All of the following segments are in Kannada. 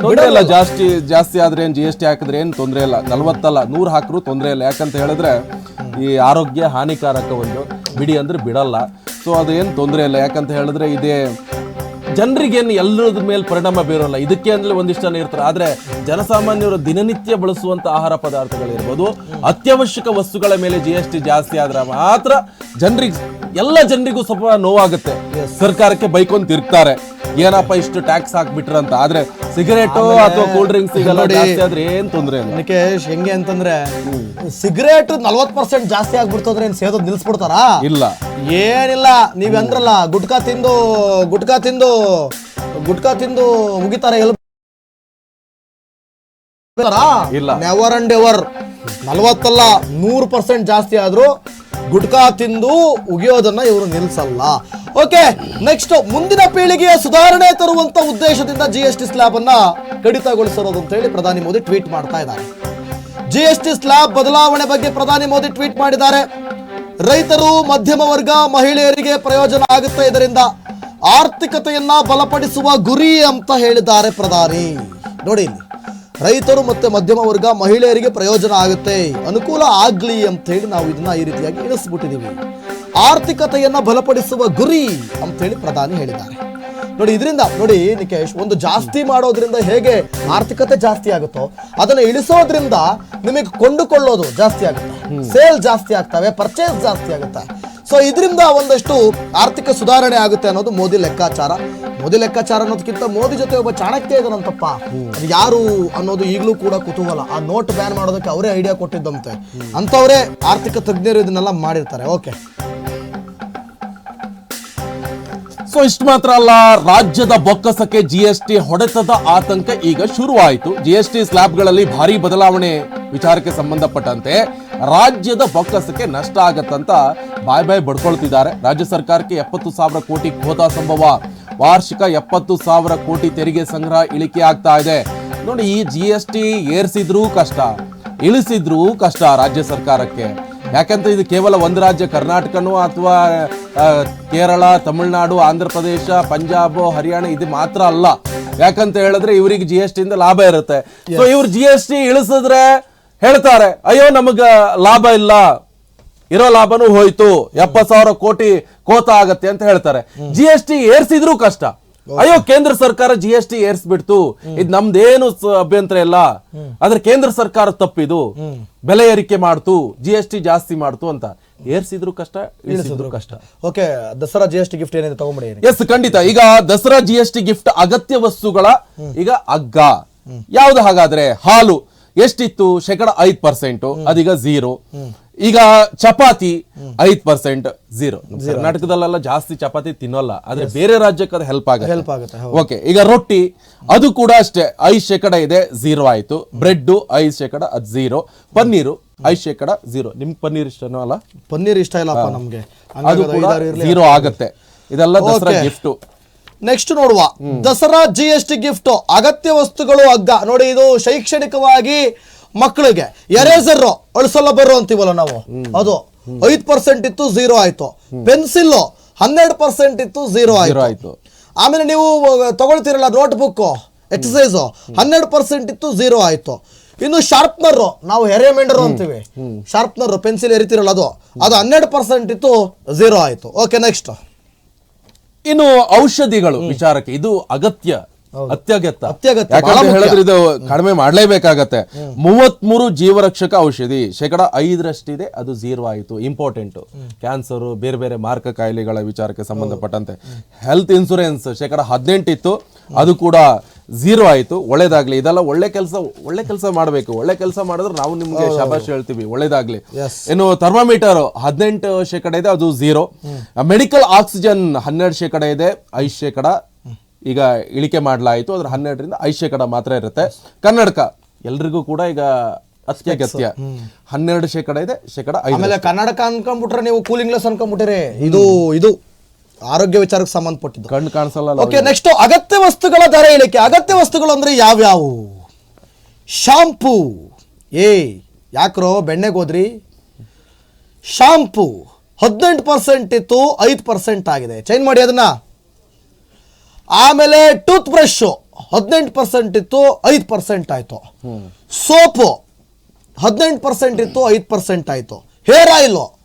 ತೊಂದರೆ ಇಲ್ಲ. ಜಾಸ್ತಿ ಜಾಸ್ತಿ ಆದ್ರೆ ಏನ್ ಜಿ ಎಸ್ ಟಿ ಹಾಕಿದ್ರೆ ಏನ್ ತೊಂದರೆ ಇಲ್ಲ. ನಲ್ವತ್ತಲ್ಲ ನೂರು ಹಾಕಿದ್ರು ತೊಂದರೆ ಇಲ್ಲ. ಯಾಕಂತ ಹೇಳಿದ್ರೆ ಈ ಆರೋಗ್ಯ ಹಾನಿಕಾರಕ ಒಂದು. ಬಿಡಿ ಅಂದ್ರೆ ಬಿಡಲ್ಲ. ಸೊ ಅದೇನು ತೊಂದರೆ ಇಲ್ಲ. ಯಾಕಂತ ಹೇಳಿದ್ರೆ ಇದೇ ಜನರಿಗೇನು ಎಲ್ಲರದ ಮೇಲೆ ಪರಿಣಾಮ ಬೀರೋಲ್ಲ. ಇದಕ್ಕೆ ಅಂದ್ರೆ ಒಂದಿಷ್ಟು ಜನ ಇರ್ತಾರೆ. ಆದ್ರೆ ಜನಸಾಮಾನ್ಯರು ದಿನನಿತ್ಯ ಬಳಸುವಂತ ಆಹಾರ ಪದಾರ್ಥಗಳಿರ್ಬೋದು. ಅತ್ಯವಶ್ಯಕ ವಸ್ತುಗಳ ಮೇಲೆ ಜಿ ಎಸ್ ಟಿ ಜಾಸ್ತಿ ಆದ್ರೆ ಮಾತ್ರ ಜನರಿಗೆ ಎಲ್ಲ ಜನರಿಗೂ ಸ್ವಲ್ಪ ನೋವಾಗುತ್ತೆ. ಸರ್ಕಾರಕ್ಕೆ ಬೈಕೊಂಡ್ ತಿರ್ಗ್ತಾರೆ. ಏನಪ್ಪ ಇಷ್ಟು ಟ್ಯಾಕ್ಸ್ ಹಾಕ್ಬಿಟ್ರಂತ ಆದ್ರೆ ಸಿಗರೇಟು ಅಥವಾ ಕೂಲ್ ಡ್ರಿಂಕ್ಸ್ ಆದ್ರೆ ಏನ್ ತೊಂದ್ರೆ ಇಲ್ಲ. ನಿಕೇಶ್ ಹೆಂಗೆ ಅಂತಂದ್ರೆ ಸಿಗರೇಟ್ ನಲ್ವತ್ ಪರ್ಸೆಂಟ್ ಜಾಸ್ತಿ ಆಗ್ಬಿಡ್ತಂದ್ರೆ ಏನ್ ಸೇದೋದ್ ನಿಲ್ಸ್ಬಿಡ್ತಾರಾ? ಇಲ್ಲ. ಏನಿಲ್ಲ ನೀವ್ ಅಂದ್ರಲ್ಲ ಗುಟ್ಕಾ ತಿಂದು ಗುಟ್ಕಾ ತಿಂದು ಗುಟ್ಕಾ ತಿಂದು ಮುಗಿತಾರೆ ಎಲ್ ಇಲ್ಲ. ನೆವರ್ ಅಂಡ್ ಎವರ್ ನಲ್ವತ್ತಲ್ಲ ನೂರು ಪರ್ಸೆಂಟ್ ಜಾಸ್ತಿ ಆದ್ರೂ ಗುಟ್ಕಾ ತಿಂದು ಉಗಿಯೋದನ್ನ ಇವರು ನಿಲ್ಸಲ್ಲ. ಓಕೆ ನೆಕ್ಸ್ಟ್ ಮುಂದಿನ ಪೀಳಿಗೆಯ ಸುಧಾರಣೆ ತರುವಂತ ಉದ್ದೇಶದಿಂದ ಜಿ ಎಸ್ ಟಿ ಸ್ಲ್ಯಾಬ್ ಅನ್ನ ಕಡಿತಗೊಳಿಸಿರೋದು ಅಂತ ಹೇಳಿ ಪ್ರಧಾನಿ ಮೋದಿ ಟ್ವೀಟ್ ಮಾಡ್ತಾ ಇದ್ದಾರೆ. ಜಿ ಎಸ್ ಟಿ ಸ್ಲ್ಯಾಬ್ ಬದಲಾವಣೆ ಬಗ್ಗೆ ಪ್ರಧಾನಿ ಮೋದಿ ಟ್ವೀಟ್ ಮಾಡಿದ್ದಾರೆ. ರೈತರು, ಮಧ್ಯಮ ವರ್ಗ, ಮಹಿಳೆಯರಿಗೆ ಪ್ರಯೋಜನ ಆಗುತ್ತೆ ಇದರಿಂದ. ಆರ್ಥಿಕತೆಯನ್ನ ಬಲಪಡಿಸುವ ಗುರಿ ಅಂತ ಹೇಳಿದ್ದಾರೆ ಪ್ರಧಾನಿ. ನೋಡಿ ರೈತರು ಮತ್ತೆ ಮಧ್ಯಮ ವರ್ಗ ಮಹಿಳೆಯರಿಗೆ ಪ್ರಯೋಜನ ಆಗುತ್ತೆ. ಅನುಕೂಲ ಆಗ್ಲಿ ಅಂತ ಹೇಳಿ ನಾವು ಇದನ್ನ ಈ ರೀತಿಯಾಗಿ ಇಳಿಸ್ಬಿಟ್ಟಿದೀವಿ. ಆರ್ಥಿಕತೆಯನ್ನ ಬಲಪಡಿಸುವ ಗುರಿ ಅಂತ ಹೇಳಿ ಪ್ರಧಾನಿ ಹೇಳಿದ್ದಾರೆ. ನೋಡಿ ಇದರಿಂದ ನೋಡಿ ನಿಕೇಶ್ ಒಂದು ಜಾಸ್ತಿ ಮಾಡೋದ್ರಿಂದ ಹೇಗೆ ಆರ್ಥಿಕತೆ ಜಾಸ್ತಿ ಆಗುತ್ತೋ ಅದನ್ನ ಇಳಿಸೋದ್ರಿಂದ ನಿಮಗೆ ಕೊಂಡುಕೊಳ್ಳೋದು ಜಾಸ್ತಿ ಆಗುತ್ತೆ. ಸೇಲ್ ಜಾಸ್ತಿ ಆಗ್ತವೆ ಪರ್ಚೇಸ್ ಜಾಸ್ತಿ ಆಗುತ್ತೆ. ಸೊ ಇದರಿಂದ ಒಂದಷ್ಟು ಆರ್ಥಿಕ ಸುಧಾರಣೆ ಆಗುತ್ತೆ ಅನ್ನೋದು ಮೋದಿ ಲೆಕ್ಕಾಚಾರ. ಮೋದಿ ಲೆಕ್ಕಾಚಾರ ಅನ್ನೋದಕ್ಕಿಂತ ಮೋದಿ ಜೊತೆ ಒಬ್ಬ ಚಾಣಕ್ಯ ಇದನಂತಪ್ಪ ಅದು ಯಾರು ಅನ್ನೋದು ಈಗಲೂ ಕೂಡ ಕುತೂಹಲ. ಆ ನೋಟ್ ಬ್ಯಾನ್ ಮಾಡೋದಕ್ಕೆ ಅವರೇ ಐಡಿಯಾ ಕೊಟ್ಟಿದ್ದಂತೆ. ಅಂತವರೇ ಆರ್ಥಿಕ ತಜ್ಞರು ಇದನ್ನೆಲ್ಲ ಮಾಡಿರ್ತಾರೆ. ಓಕೆ ಸೊ ಇಷ್ಟು ಮಾತ್ರ ಅಲ್ಲ, ರಾಜ್ಯದ ಬೊಕ್ಕಸಕ್ಕೆ ಜಿ ಎಸ್ ಟಿ ಹೊಡೆತದ ಆತಂಕ ಈಗ ಶುರುವಾಯಿತು. ಜಿ ಎಸ್ ಟಿ ಸ್ಲ್ಯಾಬ್ಗಳಲ್ಲಿ ಭಾರಿ ಬದಲಾವಣೆ ವಿಚಾರಕ್ಕೆ ಸಂಬಂಧಪಟ್ಟಂತೆ ರಾಜ್ಯದ ಬೊಕ್ಕಸಕ್ಕೆ ನಷ್ಟ ಆಗತ್ತಂತ ಬಾಯ್ ಬಾಯ್ ಬಡ್ಕೊಳ್ತಿದ್ದಾರೆ. ರಾಜ್ಯ ಸರ್ಕಾರಕ್ಕೆ ಎಪ್ಪತ್ತು ಸಾವಿರ ಕೋಟಿ ಹೋದ ಸಂಭವ. ವಾರ್ಷಿಕ ಎಪ್ಪತ್ತು ಸಾವಿರ ಕೋಟಿ ತೆರಿಗೆ ಸಂಗ್ರಹ ಇಳಿಕೆ ಆಗ್ತಾ ಇದೆ. ನೋಡಿ, ಈ ಜಿ ಎಸ್ ಟಿ ಏರಿಸಿದ್ರೂ ಕಷ್ಟ, ಇಳಿಸಿದ್ರೂ ಕಷ್ಟ ರಾಜ್ಯ ಸರ್ಕಾರಕ್ಕೆ. ಯಾಕಂತ ಇದು ಕೇವಲ ಒಂದು ರಾಜ್ಯ, ಕರ್ನಾಟಕನೋ ಅಥವಾ ಕೇರಳ, ತಮಿಳುನಾಡು, ಆಂಧ್ರ ಪ್ರದೇಶ, ಪಂಜಾಬ್, ಹರಿಯಾಣ ಇದು ಮಾತ್ರ ಅಲ್ಲ. ಯಾಕಂತ ಹೇಳಿದ್ರೆ ಇವರಿಗೆ ಜಿ ಎಸ್ ಟಿಯಿಂದ ಲಾಭ ಇರುತ್ತೆ. ಸೊ ಇವ್ರು ಜಿ ಎಸ್ ಟಿ ಇಳಿಸಿದ್ರೆ ಹೇಳ್ತಾರೆ ಅಯ್ಯೋ ನಮಗ ಲಾಭ ಇಲ್ಲ. ಇರೋ ಲಾಭನೂ ಹೋಯ್ತು. ಎಪ್ಪತ್ ಸಾವಿರ ಕೋಟಿ ಕೋತ ಆಗತ್ತೆ ಅಂತ ಹೇಳ್ತಾರೆ. ಜಿ ಎಸ್ ಟಿ ಏರ್ಸಿದ್ರು ಕಷ್ಟ. ಅಯ್ಯೋ ಕೇಂದ್ರ ಸರ್ಕಾರ ಜಿ ಎಸ್ ಟಿ ಏರ್ಸ್ಬಿಡ್ತು. ಇದು ನಮ್ದೇನು ಅಭ್ಯಂತರ ಇಲ್ಲ. ಆದ್ರೆ ಕೇಂದ್ರ ಸರ್ಕಾರ ತಪ್ಪಿದು. ಬೆಲೆ ಏರಿಕೆ ಮಾಡ್ತು. ಜಿ ಎಸ್ ಟಿ ಜಾಸ್ತಿ ಮಾಡ್ತು ಅಂತ. ಏರ್ಸಿದ್ರು ಕಷ್ಟ ಇಳಿಸಿದ್ರು ಕಷ್ಟ. Okay Dasara G S T gift ಏನಿದೆ ತಗೊಂಬಿಡಿ ಎಸ್ ಖಂಡಿತ. ಈಗ Dasara G S T gift ಅಗತ್ಯ ವಸ್ತುಗಳ ಈಗ ಅಗ್ಗ ಯಾವ್ದು ಹಾಗಾದ್ರೆ? ಹಾಲು. ಎಷ್ಟಿತ್ತು? ಶೇಕಡ ಐದು ಪರ್ಸೆಂಟ್. ಅದೀಗ ಝೀರೋ. ಈಗ ಚಪಾತಿ ಐದ್ ಪರ್ಸೆಂಟ್ ಝೀರೋ. ಕರ್ನಾಟಕದಲ್ಲೆಲ್ಲ ಜಾಸ್ತಿ ಚಪಾತಿ ತಿನ್ನೋಲ್ಲ. ಆದ್ರೆ ಬೇರೆ ರಾಜ್ಯಕ್ಕೆ ಅದು ಹೆಲ್ಪ್ ಆಗುತ್ತೆ. ಹೆಲ್ಪ್ ಆಗುತ್ತೆ ಓಕೆ ಈಗ ರೊಟ್ಟಿ ಅದು ಕೂಡ ಅಷ್ಟೇ. ಐದು ಶೇಕಡ ಇದೆ ಝೀರೋ ಆಯ್ತು. ಬ್ರೆಡ್ ಐದು ಶೇಕಡ ಅದು ಝೀರೋ. ಪನ್ನೀರು ಐದು ಶೇಕಡ ಝೀರೋ. ನಿಮ್ಗೆ ಪನ್ನೀರ್ ಇಷ್ಟನೋ ಅಲ್ಲ? ಪನ್ನೀರ್ ಇಷ್ಟ ಇಲ್ಲಪ್ಪ ನಮ್ಗೆ. ಅದು ಕೂಡ ಝೀರೋ ಆಗುತ್ತೆ. ಇದೆಲ್ಲ ದಸರಾ. ಗಿಫ್ಟ್ ನೆಕ್ಸ್ಟ್ ನೋಡುವ. Dasara G S T gift ಅಗತ್ಯ ವಸ್ತುಗಳು ಅಗ್ಗ ನೋಡಿ ಇದು ಶೈಕ್ಷಣಿಕವಾಗಿ ಮಕ್ಕಳಿಗೆ. ಎರೇಸರ್ ಅಳಿಸಲ್ಲ ಬರೋ ಅಂತೀವಲ್ಲ ನಾವು? ಅದು ಐದ್ ಪರ್ಸೆಂಟ್ ಇತ್ತು ಝೀರೋ ಆಯ್ತು. ಪೆನ್ಸಿಲ್ ಹನ್ನೆರಡು ಪರ್ಸೆಂಟ್ ಇತ್ತು ಝೀರೋ ಆಯ್ತು. ಆಮೇಲೆ ನೀವು ತಗೊಳ್ತೀರಲ್ಲ ನೋಟ್ ಬುಕ್ ಎಕ್ಸಸೈಸ್ ಹನ್ನೆರಡು ಪರ್ಸೆಂಟ್ ಇತ್ತು ಝೀರೋ ಆಯ್ತು. ಇನ್ನು ಶಾರ್ಪ್ನರ್ ನಾವು ಎರೆಮೆಂಡರ್ ಅಂತೀವಿ. ಶಾರ್ಪ್ನರ್ ಪೆನ್ಸಿಲ್ ಎರಿತಿರಲ್ಲ ಅದು. ಅದು ಹನ್ನೆರಡು ಪರ್ಸೆಂಟ್ ಇತ್ತು ಝೀರೋ ಆಯ್ತು. ಓಕೆ ನೆಕ್ಸ್ಟ್ ಇನ್ನು ಔಷಧಿಗಳು ವಿಚಾರಕ್ಕೆ. ಇದು ಅಗತ್ಯ ಅತ್ಯಗತ್ಯ. ಅತ್ಯಗತ್ಯ, ಯಾಕಂತ ಬಹಳ ಹೇಳಿದ್ರೆ ಇದು ಕಡಿಮೆ ಮಾಡ್ಲೇಬೇಕಾಗತ್ತೆ. ಮೂವತ್ಮೂರು ಜೀವರಕ್ಷಕ ಔಷಧಿ ಶೇಕಡ ಐದರಷ್ಟಿದೆ ಅದು ಝೀರೋ ಆಯಿತು ಇಂಪಾರ್ಟೆಂಟ್ ಕ್ಯಾನ್ಸರ್ ಬೇರೆ ಬೇರೆ ಮಾರ್ಕ ಕಾಯಿಲೆಗಳ ವಿಚಾರಕ್ಕೆ ಸಂಬಂಧಪಟ್ಟಂತೆ. ಹೆಲ್ತ್ ಇನ್ಸೂರೆನ್ಸ್ ಶೇಕಡ ಹದಿನೆಂಟಿತ್ತು ಅದು ಕೂಡ ಝೀರೋ ಆಯಿತು ಒಳ್ಳೇದಾಗ್ಲಿ. ಇದೆಲ್ಲ ಒಳ್ಳೆ ಕೆಲಸ ಒಳ್ಳೆ ಕೆಲಸ ಮಾಡಬೇಕು. ಒಳ್ಳೆ ಕೆಲಸ ಮಾಡಿದ್ರೆ ನಾವು ನಿಮಗೆ ಶಬಾಷ್ ಹೇಳ್ತೀವಿ. ಒಳ್ಳೇದಾಗ್ಲಿ. ಏನು ಇನ್ನು ಥರ್ಮಾಮೀಟರ್ ಹದಿನೆಂಟು ಶೇಕಡ ಇದೆ ಅದು ಝೀರೋ ಮೆಡಿಕಲ್ ಆಕ್ಸಿಜನ್ ಹನ್ನೆರಡು ಶೇಕಡ ಇದೆ ಐದು ಶೇಕಡ. ಈಗ ಇಳಿಕೆ ಮಾಡಲಾಯಿತು ಅದ್ರ ಹನ್ನೆರಡರಿಂದ ಐದು ಶೇಕಡ ಮಾತ್ರ ಇರುತ್ತೆ. ಕನ್ನಡಕ ಎಲ್ರಿಗೂ ಕೂಡ ಈಗ ಅತ್ಯಗತ್ಯ. ಹನ್ನೆರಡು ಶೇಕಡ ಇದೆ ಶೇಕಡ ಆಮೇಲೆ ಕನ್ನಡಕ ಅನ್ಕೊಂಡ್ಬಿಟ್ರೆ ನೀವು ಕೂಲಿಂಗ್ ಗ್ಲಾಸ್ ಅನ್ಕೊಂಡ್ಬಿಟ್ಟಿರಿ. ಇದು ಇದು. ಆರೋಗ್ಯ ವಿಚಾರಕ್ಕೆ ಸಂಬಂಧಪಟ್ಟಿದ್ದು. ಕಣ್ಣು ಕಾಣಿಸಲ್ಲ ಓಕೆ ನೆಕ್ಸ್ಟ್ ಅಗತ್ಯ ವಸ್ತುಗಳ ದರ ಇಳಿಕೆ ಅಗತ್ಯ ವಸ್ತುಗಳು ಅಂದ್ರೆ ಯಾವ್ಯಾವು? ಶಾಂಪೂ. ಏ ಯಾಕ್ರೋ ಬೆಣ್ಣೆಗೆ ಹೋದ್ರಿ? ಶಾಂಪೂ. ಹದಿನೆಂಟು ಪರ್ಸೆಂಟ್ ಇತ್ತು ಐದು ಪರ್ಸೆಂಟ್ ಆಗಿದೆ. ಚೇಂಜ್ ಮಾಡಿ ಅದನ್ನ. ಆಮೇಲೆ ಟೂತ್ ಬ್ರಷ್ ಹದಿನೆಂಟು ಪರ್ಸೆಂಟ್ ಇತ್ತು ಐದು ಪರ್ಸೆಂಟ್ ಆಯಿತು. ಸೋಪು. ಹದಿನೆಂಟು ಪರ್ಸೆಂಟ್ ಇತ್ತು ಐದು ಪರ್ಸೆಂಟ್ ಆಯಿತು. Hair oil.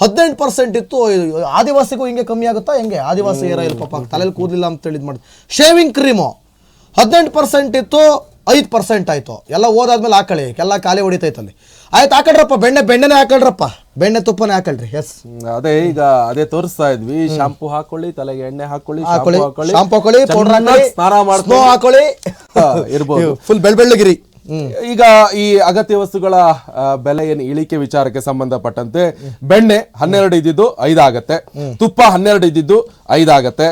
ಹದಿನೆಂಟು ಪರ್ಸೆಂಟ್ ಇತ್ತು ಆದಿವಾಸಿಗೂ ಹಿಂಗೆ ಕಮ್ಮಿ ಆಗುತ್ತಾ? ಹೆಂಗೆ? ಆದಿವಾಸಿ ಏರ ಇಲ್ಲ ಪಾಪ ತಲೆಯಲ್ಲಿ ಕೂದಲಿಲ್ಲ ಅಂತ ಹೇಳಿದ್ ಮಾಡಿ ಶೇವಿಂಗ್ ಕ್ರೀಮು ಹದಿನೆಂಟು ಪರ್ಸೆಂಟ್ ಇತ್ತು ಐದು ಪರ್ಸೆಂಟ್ ಆಯಿತು. ಎಲ್ಲ ಓದಾದ್ಮೇಲೆ ಹಾಕೊಳ್ಳಿ ಎಲ್ಲ ಖಾಲಿ ಹೊಡಿತೈತಲ್ಲಿ ಆಯ್ತು ಹಾಕೊಳ್ರಪ್ಪ ಬೆಣ್ಣೆ ಬೆಣ್ಣೆನೇ ಹಾಕೊಳ್ರಪ್ಪ. ಬೆಣ್ಣೆ ತುಪ್ಪನೇ ಹಾಕೊಳ್ರಿ ಎಸ್. ಅದೇ ಈಗ ಅದೇ ತೋರಿಸ್ತಾ ಇದ್ವಿ. ಶಾಂಪೂ ಹಾಕೊಳ್ಳಿ ತಲೆಗೆ ಎಣ್ಣೆ ಹಾಕೊಳ್ಳಿ ಹಾಕೊಳ್ಳಿ ಶಾಂಪು ಹಾಕೊಳ್ಳಿ ಪೌಡರ್ ಹಾಕೊಳ್ಳಿ. ಸ್ನಾನ ಸ್ನೋ ಹಾಕೊಳ್ಳಿ. ಇರ್ಬೋದು. ಫುಲ್ ಬೆಳ್ ಬೆಳ್ಳಗಿರಿ ಹ್ಮ್ ಈಗ ಈ ಅಗತ್ಯ ವಸ್ತುಗಳ ಬೆಲೆ ಏನು ಇಳಿಕೆ ವಿಚಾರಕ್ಕೆ ಸಂಬಂಧಪಟ್ಟಂತೆ ಬೆಣ್ಣೆ ಹನ್ನೆರಡು ಇದ್ದಿದ್ದು ಐದಾಗತ್ತೆ ತುಪ್ಪ ಹನ್ನೆರಡು ಇದ್ದಿದ್ದು ಐದಾಗತ್ತೆ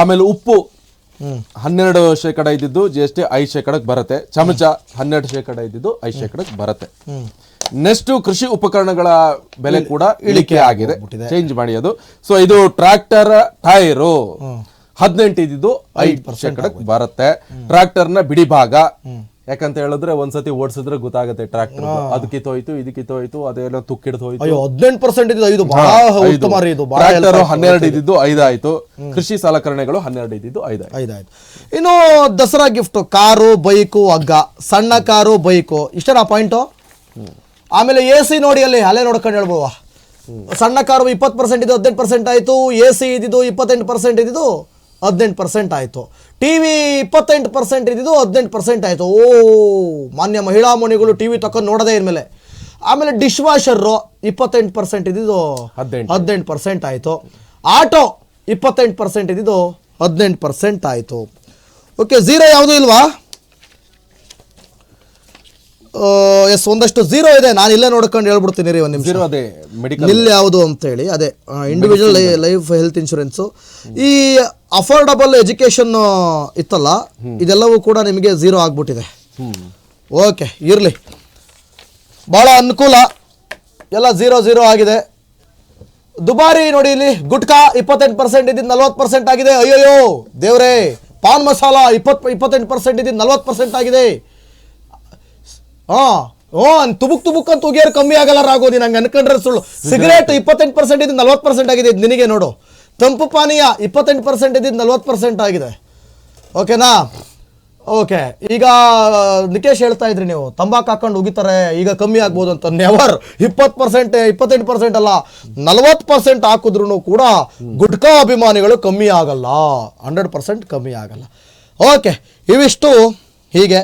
ಆಮೇಲೆ ಉಪ್ಪು ಹನ್ನೆರಡು ಶೇಕಡ ಇದ್ದಿದ್ದು ಜಿ ಎಸ್ ಟಿ ಐದು ಶೇಕಡಕ್ಕೆ ಬರುತ್ತೆ ಚಮಚ ಹನ್ನೆರಡು ಶೇಕಡ ಇದ್ದಿದ್ದು ಐದು ಶೇಕಡಕ್ಕೆ ಬರುತ್ತೆ. ನೆಕ್ಸ್ಟ್ ಕೃಷಿ ಉಪಕರಣಗಳ ಬೆಲೆ ಕೂಡ ಇಳಿಕೆ ಆಗಿದೆ ಚೇಂಜ್ ಮಾಡಿ ಅದು ಸೊ ಇದು ಟ್ರಾಕ್ಟರ್ ಟೈರು ಹದಿನೆಂಟು ಇದ್ದಿದ್ದು ಐದು ಶೇಕಡಕ್ಕೆ ಬರುತ್ತೆ ಟ್ರಾಕ್ಟರ್ನ ಬಿಡಿಭಾಗ. ಬಿಡಿ ಭಾಗ ಯಾಕಂತ ಹೇಳಿದ್ರೆ ಒಂದ್ಸತಿ ಓಡಿಸಿದ್ರೆ ಗೊತ್ತಾಗುತ್ತೆ ಟ್ರಾಕ್ಟರ್ ಅದು ಕಿತ್ತೋಯ್ತು ಇದು ಕಿತ್ತೋಯ್ತು ಅದೇನೋ ತುಕ್ಕಿಡ್ದು ಹೋಯ್ತು. ಅಯ್ಯೋ ಹದಿನೆಂಟು ಪರ್ಸೆಂಟ್ ಇದು ಇದು ಬಹಳ ಉತ್ತಮ ರೀ ಇದು ಬಹಳ ಟ್ರಾಕ್ಟರ್ ಹನ್ನೆರಡು ಇದ್ದಿದ್ದು ಐದಾಯ್ತು. ಕೃಷಿ ಸಲಕರಣೆಗಳು ಹನ್ನೆರಡು ಇದ್ದಿದ್ದು ಐದಾಯ್ತು. ಐದಾಯ್ತು. ಇನ್ನು ದಸರಾ ಗಿಫ್ಟ್ ಕಾರು ಬೈಕು ಹಗ್ಗ ಸಣ್ಣ ಕಾರು ಬೈಕು ಇಷ್ಟೇನಾ ಪಾಯಿಂಟು ಆಮೇಲೆ ಎ ಸಿ ನೋಡಿ ಅಲ್ಲಿ ಅಲೆ ನೋಡ್ಕೊಂಡು ಹೇಳ್ಬೋವಾ ಸಣ್ಣ ಕಾರು ಇಪ್ಪತ್ತು ಪರ್ಸೆಂಟ್ ಇದು ಹದಿನೆಂಟು ಪರ್ಸೆಂಟ್ ಆಯಿತು ಎ ಸಿ ಇದ್ದಿದ್ದು ಇಪ್ಪತ್ತೆಂಟು ಪರ್ಸೆಂಟ್ ಇದ್ದಿದ್ದು ಹದಿನೆಂಟು ಪರ್ಸೆಂಟ್ ಆಯಿತು. ಟಿ ವಿ ಇಪ್ಪತ್ತೆಂಟು ಪರ್ಸೆಂಟ್ ಇದ್ದಿದ್ದು ಹದಿನೆಂಟು ಪರ್ಸೆಂಟ್ ಆಯಿತು. ಓ ಮಾನ್ಯ ಮಹಿಳಾ ಮಣಿಗಳು ಟಿ ವಿ ತಕೊಂಡು ನೋಡೋದೇ ಇನ್ಮೇಲೆ ಆಮೇಲೆ ಡಿಶ್ ವಾಷರು ಇಪ್ಪತ್ತೆಂಟು ಪರ್ಸೆಂಟ್ ಇದ್ದಿದ್ದು ಹದಿನೆಂಟು. ಹದಿನೆಂಟು ಪರ್ಸೆಂಟ್ ಆಯಿತು. ಆಟೋ ಇಪ್ಪತ್ತೆಂಟು ಪರ್ಸೆಂಟ್ ಇದ್ದಿದ್ದು ಹದಿನೆಂಟು ಪರ್ಸೆಂಟ್ ಆಯಿತು. ಓಕೆ ಝೀರೋ ಯಾವುದೂ ಇಲ್ವಾ? ಎಸ್ ಒಂದಷ್ಟು ಜೀರೋ ಇದೆ. ನಾನು ಇಲ್ಲೇ ನೋಡ್ಕೊಂಡು ಹೇಳ್ಬಿಡ್ತೀನಿ ರೀ ಒಂದು ನಿಮಿಷ. ಅದೇ ಮೆಡಿಕಲ್ ಇಲ್ಲಿ ಯಾವುದು ಅಂತೇಳಿ. ಅದೇ ಇಂಡಿವಿಜುವಲ್ ಲೈಫ್ ಹೆಲ್ತ್ ಇನ್ಶೂರೆನ್ಸು ಈ ಅಫೋರ್ಡಬಲ್ ಎಜುಕೇಶನ್ ಇತ್ತಲ್ಲ ಇದೆಲ್ಲವೂ ಕೂಡ ನಿಮಗೆ ಝೀರೋ ಆಗ್ಬಿಟ್ಟಿದೆ. ಓಕೆ ಇರಲಿ. ಭಾಳ ಅನುಕೂಲ. ಎಲ್ಲ ಝೀರೋ ಝೀರೋ ಆಗಿದೆ. ದುಬಾರಿ ನೋಡಿ ಇಲ್ಲಿ ಗುಟ್ಕಾ ಇಪ್ಪತ್ತೆಂಟು ಪರ್ಸೆಂಟ್ ಇದ್ದಿದ್ದು ನಲ್ವತ್ತು ಪರ್ಸೆಂಟ್ ಆಗಿದೆ. ಅಯ್ಯೋಯ್ಯೋ ದೇವ್ರೇ. ಪಾನ್ ಮಸಾಲ ಇಪ್ಪತ್ತು ಇಪ್ಪತ್ತೆಂಟು ಪರ್ಸೆಂಟ್ ಇದ್ದಿದ್ದು ನಲ್ವತ್ತು ಪರ್ಸೆಂಟ್ ಆಗಿದೆ. ಹಾ ಓ ತುಬುಕ್ ತುಬುಕ್ ಅಂತ ಉಗಿಯರ್ ಕಮ್ಮಿ ಆಗಲ್ಲ ರಾಗೋದಿ ನಂಗೆ ಅನ್ಕೊಂಡ್ರೆ ಸುಳ್ಳು. ಸಿಗರೇಟ್ ಇಪ್ಪತ್ತೆಂಟು ಪರ್ಸೆಂಟ್ ಇದ್ದು ನಲ್ವತ್ತು ಪರ್ಸೆಂಟ್ ಆಗಿದೆ ಇದು ನಿನಗೆ ನೋಡು. ತಂಪು ಪಾನೀಯ ಇಪ್ಪತ್ತೆಂಟು ಪರ್ಸೆಂಟ್ ಇದ್ದಿದ್ದು ನಲ್ವತ್ತು ಪರ್ಸೆಂಟ್ ಆಗಿದೆ. ಓಕೆನಾ ಓಕೆ ಈಗ, ನಿಕೇಶ್ ಹೇಳ್ತಾ ಇದ್ರಿ ನೀವು, ತಂಬಾಕು ಹಾಕೊಂಡು ಉಗಿತಾರೆ, ಈಗ ಕಮ್ಮಿ ಆಗ್ಬೋದು ಅಂತ. ನೆವರ್ ಇಪ್ಪತ್ತು ಪರ್ಸೆಂಟ್ ಇಪ್ಪತ್ತೆಂಟು ಪರ್ಸೆಂಟ್ ಅಲ್ಲ, ನಲ್ವತ್ತು ಪರ್ಸೆಂಟ್ ಹಾಕಿದ್ರು ಕೂಡ ಗುಡ್ಕಾ ಅಭಿಮಾನಿಗಳು ಕಮ್ಮಿ ಆಗಲ್ಲ. ಹಂಡ್ರೆಡ್ ಪರ್ಸೆಂಟ್ ಕಮ್ಮಿ ಆಗಲ್ಲ. ಓಕೆ ಇವಿಷ್ಟು ಹೀಗೆ.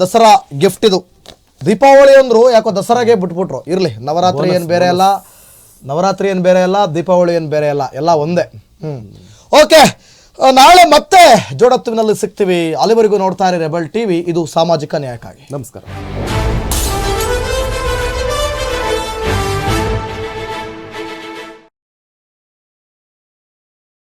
ದಸರಾ ಗಿಫ್ಟ್ ಇದು. ದೀಪಾವಳಿ ಅಂದರು ಯಾಕೋ ದಸರಾಗೆ ಬಿಟ್ಬಿಟ್ರು. ಇರಲಿ ನವರಾತ್ರಿ ಏನು ಬೇರೆ ಅಲ್ಲ ನವರಾತ್ರಿ ಏನು ಬೇರೆ ಅಲ್ಲ ದೀಪಾವಳಿ ಏನು ಬೇರೆ ಅಲ್ಲ ಎಲ್ಲ ಒಂದೇ. ಹ್ಞೂ ಓಕೆ ನಾಳೆ ಮತ್ತೆ ಜೋಡತ್ತುವಿನಲ್ಲಿ ಸಿಗ್ತೀವಿ. ಅಲ್ಲಿವರೆಗೂ ನೋಡ್ತಾ ಇರಿ ರೆಬಲ್ ಟಿವಿ. ಇದು ಸಾಮಾಜಿಕ ನ್ಯಾಯಕ್ಕಾಗಿ. ನಮಸ್ಕಾರ.